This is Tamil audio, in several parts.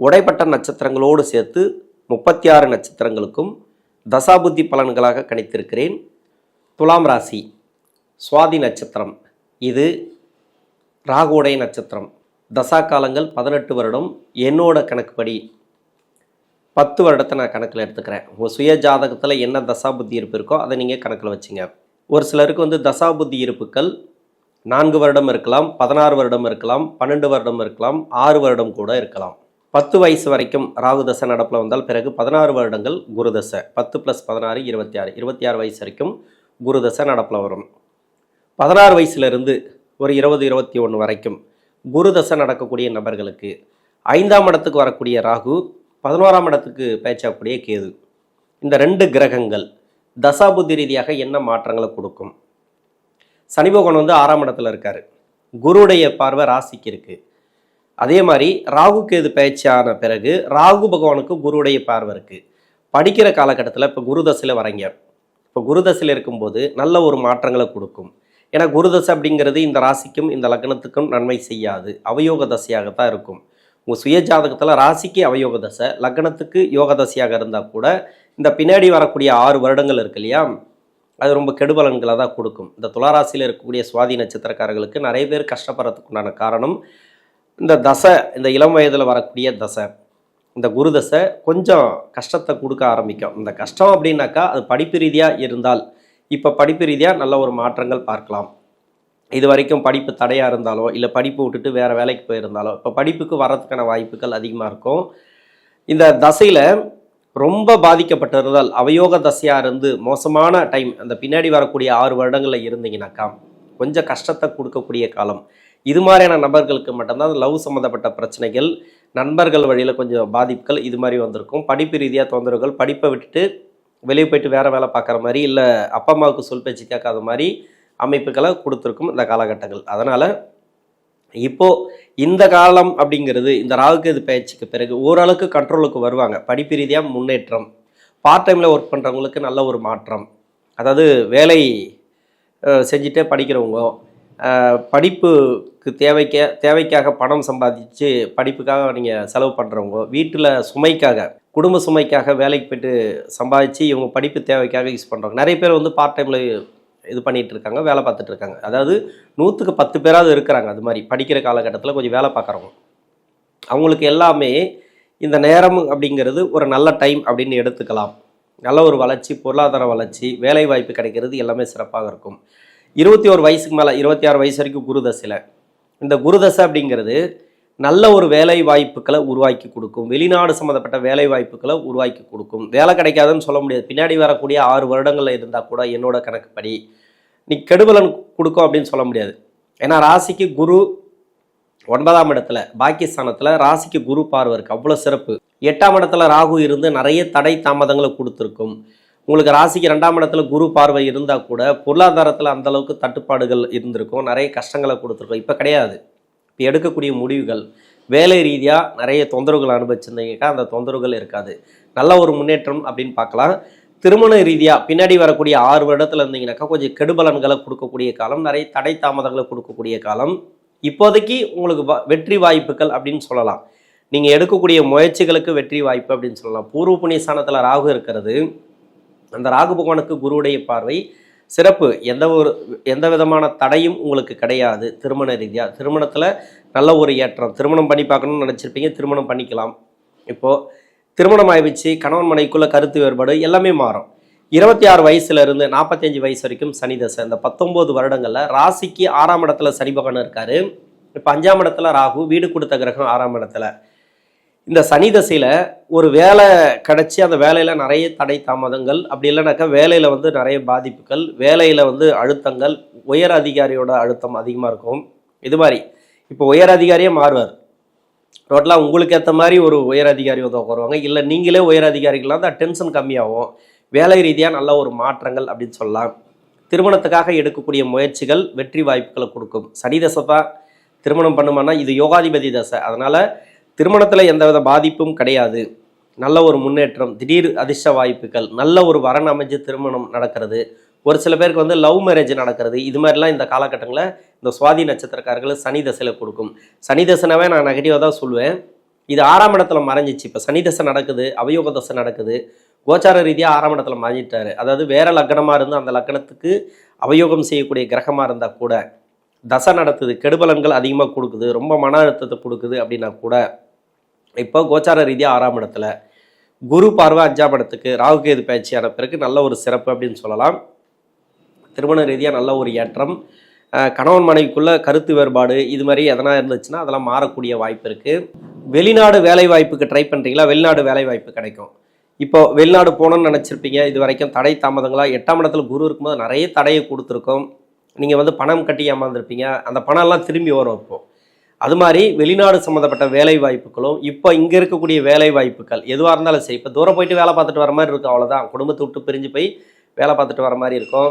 உடைப்பட்ட நட்சத்திரங்களோடு சேர்த்து முப்பத்தி ஆறு நட்சத்திரங்களுக்கும் தசாபுத்தி பலன்களாக கணித்திருக்கிறேன். துலாம் ராசி சுவாதி நட்சத்திரம். இது ராகுடைய நட்சத்திரம். தசா காலங்கள் பதினெட்டு வருடம். என்னோட கணக்குப்படி பத்து வருடத்தை நான் கணக்கில் எடுத்துக்கிறேன். உங்கள் சுய ஜாதகத்தில் என்ன தசாபுத்தி இருப்பு இருக்கோ அதை நீங்கள் கணக்கில் வச்சுங்க. ஒரு சிலருக்கு வந்து தசாபுத்தி இருப்புக்கள் நான்கு வருடம் இருக்கலாம் பதினாறு வருடம் இருக்கலாம் பன்னெண்டு வருடம் இருக்கலாம் ஆறு வருடம் கூட இருக்கலாம். பத்து வயசு வரைக்கும் ராகு தசை நடப்பில் வந்தால் பிறகு பதினாறு வருடங்கள் குரு தசை. பத்து ப்ளஸ் பதினாறு இருபத்தி ஆறு இருபத்தி ஆறு வயசு வரைக்கும் குரு தசை நடப்பில் வரும். பதினாறு வயசுலேருந்து ஒரு இருபது இருபத்தி ஒன்று வரைக்கும் குரு தசை நடக்கக்கூடிய நபர்களுக்கு ஐந்தாம் இடத்துக்கு வரக்கூடிய ராகு பதினோராம் இடத்துக்கு பேச்சாக்கூடிய கேது. இந்த ரெண்டு கிரகங்கள் தசாபுத்தி ரீதியாக என்ன மாற்றங்களை கொடுக்கும்? சனி பகவான் வந்து ஆறாம் இடத்துல இருக்கார். குருடைய பார்வை ராசிக்கு இருக்குது அதே மாதிரி ராகு கேது பயிற்சியான பிறகு ராகு பகவானுக்கு குருவுடைய பார்வை இருக்குது படிக்கிற காலகட்டத்தில் இப்போ குரு தசையில் இப்போ குரு தசையில் இருக்கும்போது நல்ல ஒரு மாற்றங்களை கொடுக்கும். ஏன்னா குரு தசை அப்படிங்கிறது இந்த ராசிக்கும் இந்த லக்னத்துக்கும் நன்மை செய்யாது. அவயோக தசையாகத்தான் இருக்கும். உங்கள் சுய ஜாதகத்தில் ராசிக்கு அவயோக தசை லக்னத்துக்கு யோக தசையாக இருந்தால் கூட இந்த பின்னாடி வரக்கூடிய ஆறு வருடங்கள் இருக்கு இல்லையா? அது ரொம்ப கெடுபலன்களை தான் கொடுக்கும். இந்த துளாராசியில் இருக்கக்கூடிய சுவாதி நட்சத்திரக்காரர்களுக்கு நிறைய பேர் கஷ்டப்படுறதுக்கு உண்டான காரணம் இந்த தசை இந்த இளம் வயதில் வரக்கூடிய தசை இந்த குரு தசை கொஞ்சம் கஷ்டத்தை கொடுக்க ஆரம்பிக்கும். இந்த கஷ்டம் அப்படின்னாக்கா அது படிப்பு ரீதியாக இருந்தால் இப்போ படிப்பு ரீதியாக நல்ல ஒரு மாற்றங்கள் பார்க்கலாம். இது வரைக்கும் படிப்பு தடையாக இருந்தாலோ இல்லை படிப்பு விட்டுட்டு வேறு வேலைக்கு போயிருந்தாலோ இப்போ படிப்புக்கு வர்றதுக்கான வாய்ப்புகள் அதிகமாக இருக்கும். இந்த தசையில் ரொம்ப பாதிக்கப்பட்டிருந்தால் அவயோக தசையாக இருந்து மோசமான டைம் அந்த பின்னாடி வரக்கூடிய ஆறு வருடங்களில் இருந்தீங்கன்னாக்கா கொஞ்சம் கஷ்டத்தை கொடுக்கக்கூடிய காலம். இது மாதிரியான நபர்களுக்கு மட்டும்தான் லவ் சம்மந்தப்பட்ட பிரச்சனைகள் நண்பர்கள் வழியில் கொஞ்சம் பாதிப்புகள் இது மாதிரி வந்திருக்கும். படிப்பு ரீதியாக தொந்தரவுகள் படிப்பை விட்டுட்டு வெளியே போயிட்டு வேறு வேலை பார்க்குற மாதிரி இல்லை அப்பா அம்மாவுக்கு சொல் பேச்சு கேட்காத மாதிரி அமைப்புகளை கொடுத்துருக்கும் இந்த காலகட்டங்கள். அதனால் இப்போது இந்த காலம் அப்படிங்கிறது இந்த ராகுகேது பயிற்சிக்கு பிறகு ஓரளவுக்கு கண்ட்ரோலுக்கு வருவாங்க. படிப்பு ரீதியாக முன்னேற்றம் பார்ட் டைமில் ஒர்க் பண்ணுறவங்களுக்கு நல்ல ஒரு மாற்றம். அதாவது வேலை செஞ்சுட்டே படிக்கிறவங்க படிப்புக்கு தேவைக்க தேவைக்காக பணம் சம்பாதிச்சு படிப்புக்காக நீங்கள் செலவு பண்ணுறவங்க வீட்டில் சுமைக்காக குடும்ப சுமைக்காக வேலைக்கு போயிட்டு சம்பாதிச்சு இவங்க படிப்பு தேவைக்காக யூஸ் பண்ணுறவங்க நிறைய பேர் வந்து பார்ட் டைமில் இது பண்ணிகிட்டு இருக்காங்க வேலை பார்த்துட்டு இருக்காங்க. அதாவது நூற்றுக்கு பத்து பேராவது இருக்கிறாங்க அது மாதிரி படிக்கிற காலகட்டத்தில் கொஞ்சம் வேலை பார்க்குறவங்க. அவங்களுக்கு எல்லாமே இந்த நேரம் அப்படிங்கிறது ஒரு நல்ல டைம் அப்படின்னு எடுத்துக்கலாம். நல்ல ஒரு வளர்ச்சி பொருளாதார வளர்ச்சி வேலை வாய்ப்பு கிடைக்கிறது எல்லாமே சிறப்பாக இருக்கும். இருபத்தி ஒரு வயசுக்கு மேலே இருபத்தி ஆறு வயசு வரைக்கும் குருதசையில். இந்த குருதசை அப்படிங்கிறது நல்ல ஒரு வேலை வாய்ப்புகளை உருவாக்கி கொடுக்கும். வெளிநாடு சம்மந்தப்பட்ட வேலை வாய்ப்புகளை உருவாக்கி கொடுக்கும். வேலை கிடைக்காதுன்னு சொல்ல முடியாது. பின்னாடி வரக்கூடிய ஆறு வருடங்களில் இருந்தால் கூட என்னோட கணக்குப்படி நீ கெடுபலன் கொடுக்கும் அப்படின்னு சொல்ல முடியாது. ஏன்னா ராசிக்கு குரு ஒன்பதாம் இடத்துல பாகிஸ்தானத்தில் ராசிக்கு குரு பார்வை இருக்குது அவ்வளோ சிறப்பு. எட்டாம் இடத்துல ராகு இருந்து நிறைய தடை தாமதங்களை கொடுத்துருக்கும். உங்களுக்கு ராசிக்கு ரெண்டாம் இடத்துல குரு பார்வை இருந்தால் கூட பொருளாதாரத்தில் அந்தளவுக்கு தட்டுப்பாடுகள் இருந்திருக்கும். நிறைய கஷ்டங்களை கொடுத்துருக்கோம். இப்போ கிடையாது. இப்போ எடுக்கக்கூடிய முடிவுகள் வேலை ரீதியாக நிறைய தொந்தரவுகள் அனுபவிச்சிருந்தீங்கக்கா அந்த தொந்தரவுகள் இருக்காது. நல்ல ஒரு முன்னேற்றம் அப்படின்னு பார்க்கலாம். திருமண ரீதியாக பின்னாடி வரக்கூடிய ஆறு வருடத்தில் இருந்தீங்கன்னாக்கா கொஞ்சம் கெடுபலன்களை கொடுக்கக்கூடிய காலம் நிறைய தடை தாமதங்களை கொடுக்கக்கூடிய காலம். இப்போதைக்கு உங்களுக்கு வ- வெற்றி வாய்ப்புகள் அப்படின்னு சொல்லலாம். நீங்கள் எடுக்கக்கூடிய முயற்சிகளுக்கு வெற்றி வாய்ப்பு அப்படின்னு சொல்லலாம். பூர்வ புண்ணிய ஸ்தானத்தில் ராகு இருக்கிறது. அந்த ராகு பகவானுக்கு குருவுடைய பார்வை சிறப்பு. எந்த ஒரு எந்த விதமான தடையும் உங்களுக்கு கிடையாது திருமண ரீதியாக திருமணத்தில் நல்ல ஒரு ஏற்றம். திருமணம் பண்ணி பார்க்கணும்னு நினச்சிருப்பீங்க திருமணம் பண்ணிக்கலாம். இப்போது திருமணம் ஆயிடுச்சு கணவன் மனைக்குள்ளே கருத்து வேறுபாடு எல்லாமே மாறும். இருபத்தி ஆறு வயசுலேருந்து நாற்பத்தஞ்சு வயசு வரைக்கும் சனி தசை. இந்த பத்தொம்போது வருடங்களில் ராசிக்கு ஆறாம் இடத்துல சனி பகவான் இருக்காரு. இப்போ அஞ்சாம் இடத்துல ராகு வீடு கொடுத்த கிரகம் ஆறாம் இடத்துல. இந்த சனி தசையில் ஒரு வேலை கிடைச்சி அந்த வேலையில் நிறைய தடை தாமதங்கள் அப்படி இல்லைனாக்கா வேலையில் வந்து நிறைய பாதிப்புகள் வேலையில் வந்து அழுத்தங்கள் உயர் அதிகாரியோட அழுத்தம் அதிகமாக இருக்கும். இது மாதிரி. இப்போ உயர் அதிகாரியே மாறுவார். டோட்டலாக உங்களுக்கு ஏற்ற மாதிரி ஒரு உயர் அதிகாரி வந்து உட்காருவாங்க. இல்லை நீங்களே உயர் அதிகாரிகளாக தான் டென்ஷன் கம்மியாகும். வேலை ரீதியாக நல்ல ஒரு மாற்றங்கள் அப்படின்னு சொல்லலாம். திருமணத்துக்காக எடுக்கக்கூடிய முயற்சிகள் வெற்றி வாய்ப்புகளை கொடுக்கும். சனி தசை தான் திருமணம் பண்ணுமானா இது யோகாதிபதி தசை. அதனால் திருமணத்தில் எந்தவித பாதிப்பும் கிடையாது. நல்ல ஒரு முன்னேற்றம் திடீர் அதிர்ஷ்ட வாய்ப்புகள் நல்ல ஒரு வரன் அமைஞ்சு திருமணம் நடக்கிறது. ஒரு சில பேருக்கு வந்து லவ் மேரேஜ் நடக்கிறது. இது மாதிரிலாம் இந்த காலகட்டங்களில் இந்த சுவாதி நட்சத்திரக்காரர்கள் சனி தசையில் கொடுக்கும். சனி தசைனாவே நான் நெகட்டிவாக தான் சொல்லுவேன். இது ஆறாம் இடத்துல மறைஞ்சிச்சு. இப்போ சனி தசை நடக்குது அவயோக தசை நடக்குது. கோச்சார ரீதியாக ஆறாம் இடத்துல மறைஞ்சிட்டாரு. அதாவது வேற லக்னமாக இருந்து அந்த லக்னத்துக்கு அவயோகம் செய்யக்கூடிய கிரகமாக இருந்தால் கூட தசை நடத்துது கெடுபலன்கள் அதிகமாக கொடுக்குது ரொம்ப மன அழுத்தத்தை கொடுக்குது அப்படின்னா கூட இப்போ கோச்சார ரீதியாக ஆறாம் இடத்துல குரு பார்வை அஞ்சாம் இடத்துக்கு ராகுகேது பயிற்சியான பிறகு நல்ல ஒரு சிறப்பு அப்படின்னு சொல்லலாம். திருமண ரீதியாக நல்ல ஒரு ஏற்றம். கணவன் மனைவிக்குள்ள கருத்து வேறுபாடு இது மாதிரி எதனா இருந்துச்சுன்னா அதெல்லாம் மாறக்கூடிய வாய்ப்பு இருக்குது வெளிநாடு வேலை வாய்ப்புக்கு ட்ரை பண்ணுறீங்களா வெளிநாடு வேலை வாய்ப்பு கிடைக்கும். இப்போ வெளிநாடு போகணும்னு நினச்சிருப்பீங்க. இது வரைக்கும் தடை தாமதங்களா? எட்டாம் இடத்துல குரு இருக்கும்போது நிறைய தடையை கொடுத்துருக்கோம். நீங்கள் வந்து பணம் கட்டி ஏமாந்துருப்பீங்க. அந்த பணம்லாம் திரும்பி வரும் இப்போது அது மாதிரி வெளிநாடு சம்மந்தப்பட்ட வேலை வாய்ப்புகளும் இப்போ இங்கே இருக்கக்கூடிய வேலை வாய்ப்புகள் எதுவாக இருந்தாலும் சரி இப்போ தூரம் போயிட்டு வேலை பார்த்துட்டு வர மாதிரி இருக்கும் அவ்வளோதான் குடும்பத்தை விட்டு பிரிஞ்சு போய் வேலை பார்த்துட்டு வர மாதிரி இருக்கும்.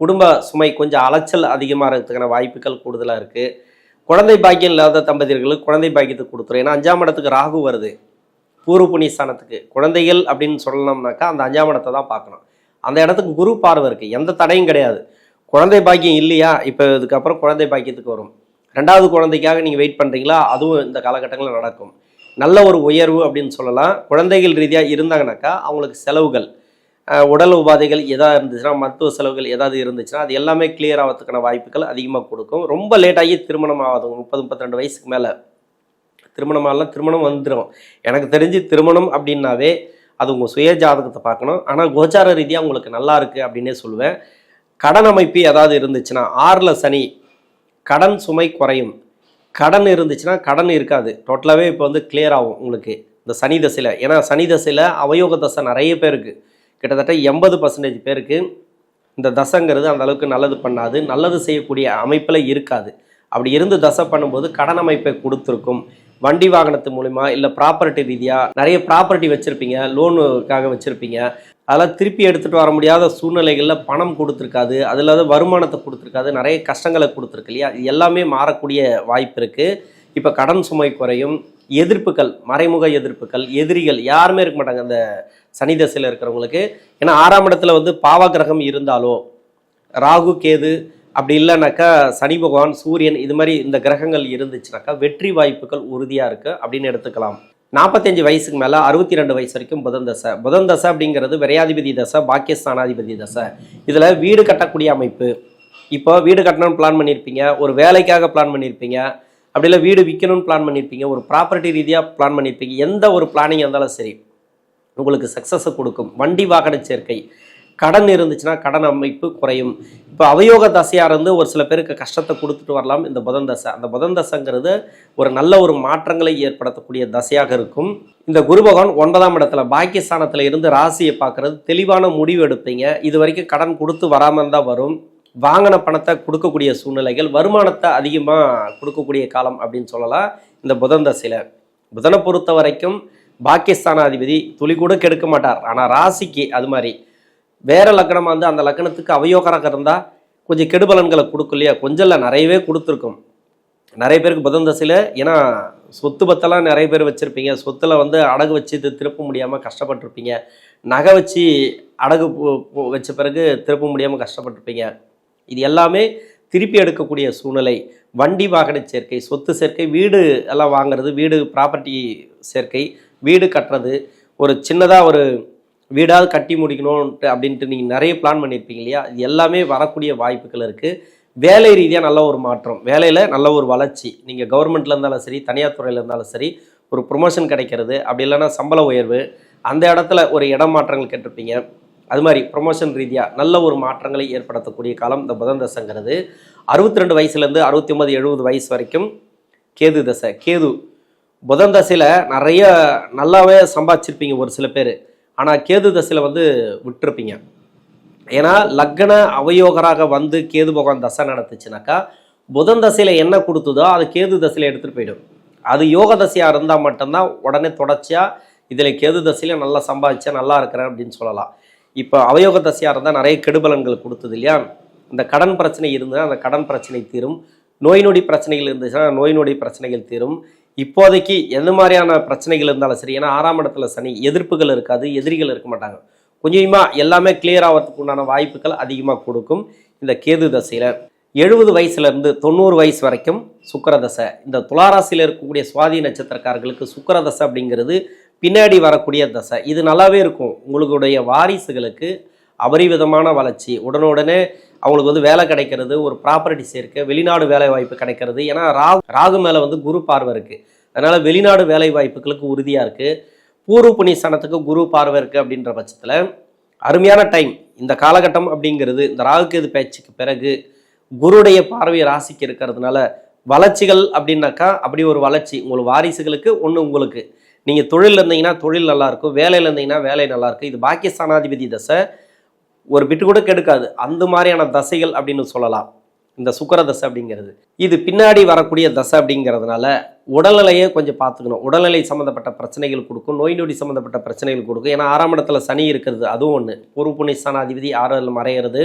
குடும்ப சுமை கொஞ்சம் அலைச்சல் அதிகமாக இருக்கிறதுக்கான வாய்ப்புகள் கூடுதலாக இருக்குது குழந்தை பாக்கியம் இல்லாத தம்பதியர்களுக்கு குழந்தை பாக்கியத்தை கொடுத்துரும். ஏன்னா அஞ்சாம் இடத்துக்கு ராகு வருது. பூர்வ புண்ணிய ஸ்தானத்துக்கு குழந்தைகள் அப்படின்னு சொல்லணும்னாக்கா அந்த அஞ்சாம் இடத்தை தான் பார்க்கணும். அந்த இடத்துக்கு குரு பார்வை இருக்குது எந்த தடையும் கிடையாது. குழந்தை பாக்கியம் இல்லையா? இப்போ இதுக்கப்புறம் குழந்தை பாக்கியத்துக்கு வரும். ரெண்டாவது குழந்தைக்காக நீங்கள் வெயிட் பண்ணுறீங்களா அதுவும் இந்த காலகட்டங்களில் நடக்கும். நல்ல ஒரு உயர்வு அப்படின்னு சொல்லலாம். குழந்தைகள் ரீதியாக இருந்தாங்கனாக்கா அவங்களுக்கு செலவுகள் உடல் உபாதைகள் எதாவது இருந்துச்சுன்னா மருத்துவ செலவுகள் ஏதாவது இருந்துச்சுன்னா அது எல்லாமே கிளியர் ஆகிறதுக்கான வாய்ப்புகள் அதிகமாக கொடுக்கும். ரொம்ப லேட்டாகி திருமணம் ஆகாது. முப்பது முப்பத்திரெண்டு வயசுக்கு மேலே. திருமணம் ஆகலாம் திருமணம் வந்துடும் எனக்கு தெரிஞ்சு திருமணம் அப்படின்னாவே அது உங்கள் சுய ஜாதகத்தை பார்க்கணும். ஆனால் கோச்சார ரீதியாக உங்களுக்கு நல்லா இருக்குது அப்படின்னே சொல்லுவேன். கடன் அமைப்பு ஏதாவது இருந்துச்சுன்னா ஆறில் சனி கடன் சுமை குறையும். கடன் இருந்துச்சுன்னா கடன் இருக்காது. டோட்டலாகவே இப்போ வந்து கிளியர் ஆகும் உங்களுக்கு. இந்த சனி தசையில். ஏன்னா சனி தசையில் அவயோக தசை நிறைய பேருக்கு கிட்டத்தட்ட எண்பது பர்சன்டேஜ் பேருக்கு இந்த தசைங்கிறது அந்த அளவுக்கு நல்லது பண்ணாது. நல்லது செய்யக்கூடிய அமைப்பில் இருக்காது. அப்படி இருந்து தசை பண்ணும்போது கடன் அமைப்பை கொடுத்துருக்கும். வண்டி வாகனத்து மூலிமா இல்லை ப்ராப்பர்ட்டி ரீதியாக நிறைய ப்ராப்பர்ட்டி வச்சுருப்பீங்க. லோனுக்காக வச்சுருப்பீங்க. அதெல்லாம் திருப்பி எடுத்துகிட்டு வர முடியாத சூழ்நிலைகளில் பணம் கொடுத்துருக்காது. அது இல்லாத வருமானத்தை கொடுத்துருக்காது. நிறைய கஷ்டங்களை கொடுத்துருக்கு இல்லையா? எல்லாமே மாறக்கூடிய வாய்ப்பு இருக்குது இப்போ கடன் சுமை குறையும். எதிர்ப்புகள் மறைமுக எதிர்ப்புகள் எதிரிகள் யாருமே இருக்க மாட்டாங்க அந்த சனி தசையில் இருக்கிறவங்களுக்கு. ஏன்னா ஆறாம் இடத்துல வந்து பாவ கிரகம் இருந்தாலோ ராகு கேது அப்படி இல்லைனாக்கா சனி பகவான் சூரியன் இது மாதிரி இந்த கிரகங்கள் இருந்துச்சுனாக்கா வெற்றி வாய்ப்புகள் உறுதியாக இருக்குது அப்படின்னு எடுத்துக்கலாம். நாற்பத்தஞ்சு வயசுக்கு மேலே அறுபத்தி ரெண்டு வயசு வரைக்கும் புதன் தசை. புதன் தசை அப்படிங்கிறது விரையாதிபதி தசை பாக்கியஸ்தானாதிபதி தசை. இதில் வீடு கட்டக்கூடிய அமைப்பு. இப்போ வீடு கட்டணும்னு பிளான் பண்ணியிருப்பீங்க ஒரு வேலைக்காக பிளான் பண்ணியிருப்பீங்க அப்படி இல்லை வீடு விற்கணும்னு பிளான் பண்ணியிருப்பீங்க ஒரு ப்ராப்பர்ட்டி ரீதியாக பிளான் பண்ணியிருப்பீங்க எந்த ஒரு பிளானிங் இருந்தாலும் சரி உங்களுக்கு சக்ஸஸை கொடுக்கும். வண்டி வாகன சேர்க்கை. கடன் இருந்துச்சுன்னா கடன் அமைப்பு குறையும். இப்போ அவயோக தசையாக இருந்து ஒரு சில பேருக்கு கஷ்டத்தை கொடுத்துட்டு வரலாம். இந்த புதன் தசை. அந்த புதன் தசைங்கிறது ஒரு நல்ல ஒரு மாற்றங்களை ஏற்படுத்தக்கூடிய தசையாக இருக்கும். இந்த குரு பகவான் ஒன்பதாம் இடத்துல பாக்கியஸ்தானத்தில் இருந்து ராசியை பார்க்குறது தெளிவான முடிவு எடுப்பீங்க. இது வரைக்கும் கடன் கொடுத்து வராமல் தான் வரும். வாங்கின பணத்தை கொடுக்கக்கூடிய சூழ்நிலைகள் வருமானத்தை அதிகமாக கொடுக்கக்கூடிய காலம் அப்படின்னு சொல்லலாம் இந்த புதன் தசையில். புதனை பொறுத்த வரைக்கும் பாகிஸ்தானாதிபதி துளி கூட கெடுக்க மாட்டார். ஆனால் ராசிக்கு அது மாதிரி வேறு லக்னமாக வந்து அந்த லக்னத்துக்கு அவயோகராக இருந்தால் கொஞ்சம் கெடுபலன்களை கொடுக்கும் இல்லையா? கொஞ்சம் நிறையவே கொடுத்துருக்கும். நிறைய பேருக்கு புதன் தசையில் ஏன்னா சொத்து பத்தெல்லாம் நிறைய பேர் வச்சுருப்பீங்க. சொத்தில் வந்து அடகு வச்சு இது திருப்ப முடியாமல் கஷ்டப்பட்டிருப்பீங்க. நகை வச்சு அடகு வச்ச பிறகு திருப்ப முடியாமல் கஷ்டப்பட்டிருப்பீங்க. இது எல்லாமே திருப்பி எடுக்கக்கூடிய சூழ்நிலை. வண்டி வாகன சேர்க்கை சொத்து சேர்க்கை வீடு எல்லாம் வாங்குறது வீடு ப்ராப்பர்ட்டி சேர்க்கை வீடு கட்டுறது ஒரு சின்னதாக ஒரு வீடாவது கட்டி முடிக்கணும்ன்ட்டு அப்படின்ட்டு நீங்கள் நிறைய பிளான் பண்ணியிருப்பீங்க இல்லையா? இது எல்லாமே வரக்கூடிய வாய்ப்புகள் இருக்குது வேலை ரீதியாக நல்ல ஒரு மாற்றம். வேலையில் நல்ல ஒரு வளர்ச்சி. நீங்கள் கவர்மெண்ட்டில் இருந்தாலும் சரி தனியார் துறையில் இருந்தாலும் சரி ஒரு ப்ரொமோஷன் கிடைக்கிறது. அப்படி இல்லைன்னா சம்பள உயர்வு. அந்த இடத்துல ஒரு இடம் மாற்றங்கள் கேட்டிருப்பீங்க. அது மாதிரி ப்ரொமோஷன் ரீதியாக நல்ல ஒரு மாற்றங்களை ஏற்படுத்தக்கூடிய காலம் இந்த புதன் தசைங்கிறது. அறுபத்தி ரெண்டு வயசுலேருந்து அறுபத்தி ஒன்பது எழுபது வயசு வரைக்கும் கேது தசை. கேது புதன் தசையில் நிறைய நல்லாவே சம்பாதிச்சிருப்பீங்க ஒரு சில பேர். ஆனால் கேது தசையில் வந்து விட்டுருப்பீங்க. ஏன்னா லக்ன அவயோகராக வந்து கேது பகவான் தசை நடத்துச்சுனாக்கா புதன் தசையில் என்ன கொடுத்ததோ அது கேது தசையில் எடுத்துகிட்டு போயிடும். அது யோக தசையாக இருந்தால் மட்டும்தான் உடனே தொடர்ச்சியாக இதில் கேது தசையில் நல்லா சம்பாதிச்சா நல்லா இருக்கிறேன் அப்படின்னு சொல்லலாம். இப்போ அவயோக தசையாக இருந்தால் நிறைய கெடுபலன்கள் கொடுத்தது இல்லையா? இந்த கடன் பிரச்சனை இருந்தால் அந்த கடன் பிரச்சனை தீரும். நோய் நொடி பிரச்சனைகள் இருந்துச்சுன்னா நோய் நொடி பிரச்சனைகள் தீரும். இப்போதைக்கு எந்த மாதிரியான பிரச்சனைகள் இருந்தாலும் சரி ஏன்னா ஆறாம் இடத்துல சனி எதிர்ப்புகள் இருக்காது எதிரிகள் இருக்க மாட்டாங்க. கொஞ்சமாக எல்லாமே கிளியர் ஆகிறதுக்கு உண்டான வாய்ப்புகள் அதிகமாக கொடுக்கும் இந்த கேது தசையில். எழுபது வயசுலேருந்து தொண்ணூறு வயசு வரைக்கும் சுக்கரதசை இந்த துளாராசியில் இருக்கக்கூடிய சுவாதி நட்சத்திரக்காரர்களுக்கு சுக்கரதசை அப்படிங்கிறது பின்னாடி வரக்கூடிய தசை. இது நல்லாவே இருக்கும். உங்களுடைய வாரிசுகளுக்கு அபரிவிதமான வளர்ச்சி. உடனுடனே அவங்களுக்கு வந்து வேலை கிடைக்கிறது ஒரு ப்ராப்பர்ட்டி சேர்க்க வெளிநாடு வேலை வாய்ப்பு கிடைக்கிறது. ஏன்னா ராகு ராகு மேலே வந்து குரு பார்வை இருக்குது அதனால் வெளிநாடு வேலை வாய்ப்புகளுக்கு உறுதியாக இருக்குது பூர்வ சனத்துக்கு குரு பார்வை இருக்குது அப்படின்ற பட்சத்தில் அருமையான டைம் இந்த காலகட்டம் அப்படிங்கிறது இந்த ராகுகேது பேச்சுக்கு பிறகு குருடைய பார்வை ராசிக்கு இருக்கிறதுனால வளர்ச்சிகள் அப்படின்னாக்கா அப்படி ஒரு வளர்ச்சி. உங்கள் வாரிசுகளுக்கு ஒன்று உங்களுக்கு. நீங்கள் தொழில் இருந்தீங்கன்னா தொழில் நல்லாயிருக்கும் வேலையில் இருந்தீங்கன்னா வேலை நல்லாயிருக்கும் இது பாக்கிய சனாதிபதி தசை. ஒரு பிட்டு கூட கெடுக்காது. அந்த மாதிரியான தசைகள் அப்படின்னு சொல்லலாம். இந்த சுக்கர தசை அப்படிங்கிறது. இது பின்னாடி வரக்கூடிய தசை அப்படிங்கிறதுனால உடல்நிலையை கொஞ்சம் பார்த்துக்கணும். உடல்நிலை சம்மந்தப்பட்ட பிரச்சனைகள் கொடுக்கும். நோய் நொடி சம்மந்தப்பட்ட பிரச்சனைகள் கொடுக்கும். ஏன்னா ஆறாம் இடத்துல சனி இருக்கிறது அதுவும் ஒன்று பூர்வ சனாதிபதி ஆறில் மறையிறது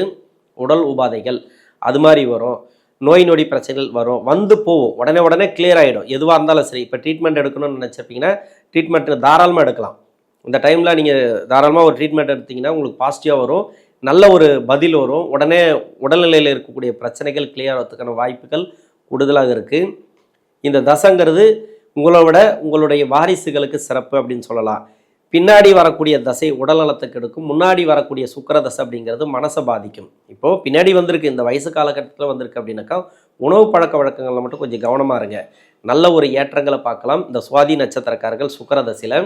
உடல் உபாதைகள் அது மாதிரி வரும். நோய் நொடி பிரச்சனைகள் வரும். வந்து போகும். உடனே உடனே கிளியர் ஆகிடும் எதுவாக இருந்தாலும் சரி. இப்போ ட்ரீட்மெண்ட் எடுக்கணும்னு நினச்சிருப்பீங்கன்னா ட்ரீட்மெண்ட் தாராளமாக எடுக்கலாம். இந்த டைமில் நீங்கள் தாராளமாக ஒரு ட்ரீட்மெண்ட் எடுத்தீங்கன்னா உங்களுக்கு பாசிட்டிவாக வரும். நல்ல ஒரு பதில் வரும். உடனே உடல்நிலையில் இருக்கக்கூடிய பிரச்சனைகள் கிளியர் ஆகிறதுக்கான வாய்ப்புகள் கூடுதலாக இருக்குது இந்த தசைங்கிறது உங்களை விட உங்களுடைய வாரிசுகளுக்கு சிறப்பு அப்படின்னு சொல்லலாம். பின்னாடி வரக்கூடிய தசை உடல் நலத்துக்கு எடுக்கும் முன்னாடி வரக்கூடிய சுக்கர தசை அப்படிங்கிறது மனசை பாதிக்கும். இப்போது பின்னாடி வந்திருக்கு இந்த வயசு காலகட்டத்தில் வந்திருக்கு அப்படின்னாக்கா உணவு பழக்க வழக்கங்களில் மட்டும் கொஞ்சம் கவனமாக இருங்க. நல்ல ஒரு ஏற்றங்களை பார்க்கலாம். இந்த சுவாதி நட்சத்திரக்காரர்கள் சுக்கர தசையில்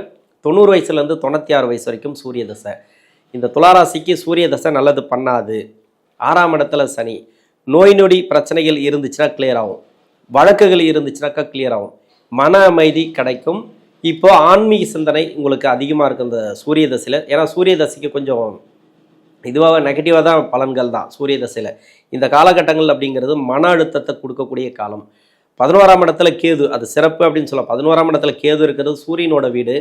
தொண்ணூறு வயசுலேருந்து தொண்ணூற்றி ஆறு வயசு வரைக்கும் சூரிய தசை. இந்த துளாராசிக்கு சூரிய தசை நல்லது பண்ணாது. ஆறாம் இடத்துல சனி. நோய் நொடி பிரச்சனைகள் இருந்துச்சுன்னா கிளியர் ஆகும். வழக்குகள் இருந்துச்சுனாக்கா கிளியர் ஆகும். மன அமைதி கிடைக்கும். இப்போ ஆன்மீக சிந்தனை உங்களுக்கு அதிகமாக இருக்குது இந்த சூரிய தசையில். ஏன்னா சூரிய தசைக்கு கொஞ்சம் இதுவாக நெகட்டிவாக தான் பலன்கள் தான் சூரிய தசையில். இந்த காலகட்டங்கள் அப்படிங்கிறது மன அழுத்தத்தை கொடுக்கக்கூடிய காலம். பதினோராம் இடத்துல கேது அது சிறப்பு அப்படின்னு சொல்லலாம். பதினோராம் இடத்துல கேது இருக்கிறது சூரியனோட வீடு.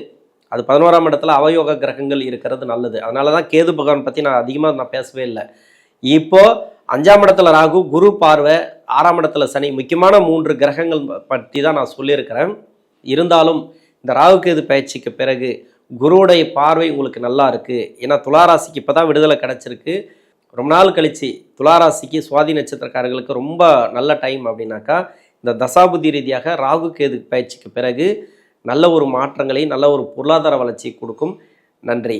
அது பதினோராம் இடத்துல அவயோக கிரகங்கள் இருக்கிறது நல்லது. அதனால தான் கேது பகவான் பற்றி நான் அதிகமாக நான் பேசவே இல்லை. இப்போ அஞ்சாம் இடத்துல ராகு குரு பார்வை ஆறாம் இடத்துல சனி முக்கியமான மூன்று கிரகங்கள் பற்றி தான் நான் சொல்லியிருக்கிறேன். இருந்தாலும் இந்த ராகு கேது பயிற்சிக்கு பிறகு குருவுடைய பார்வை உங்களுக்கு நல்லா இருக்குது ஏன்னா துளாராசிக்கு இப்போ தான் விடுதலை கிடச்சிருக்கு. ரொம்ப நாள் கழிச்சு துளாராசிக்கு சுவாதி நட்சத்திரக்காரர்களுக்கு ரொம்ப நல்ல டைம் அப்படின்னாக்கா இந்த தசாபுதி ரீதியாக ராகு கேது பயிற்சிக்கு பிறகு நல்ல ஒரு மாற்றங்களை நல்ல ஒரு பொருளாதார வளர்ச்சி கொடுக்கும். நன்றி.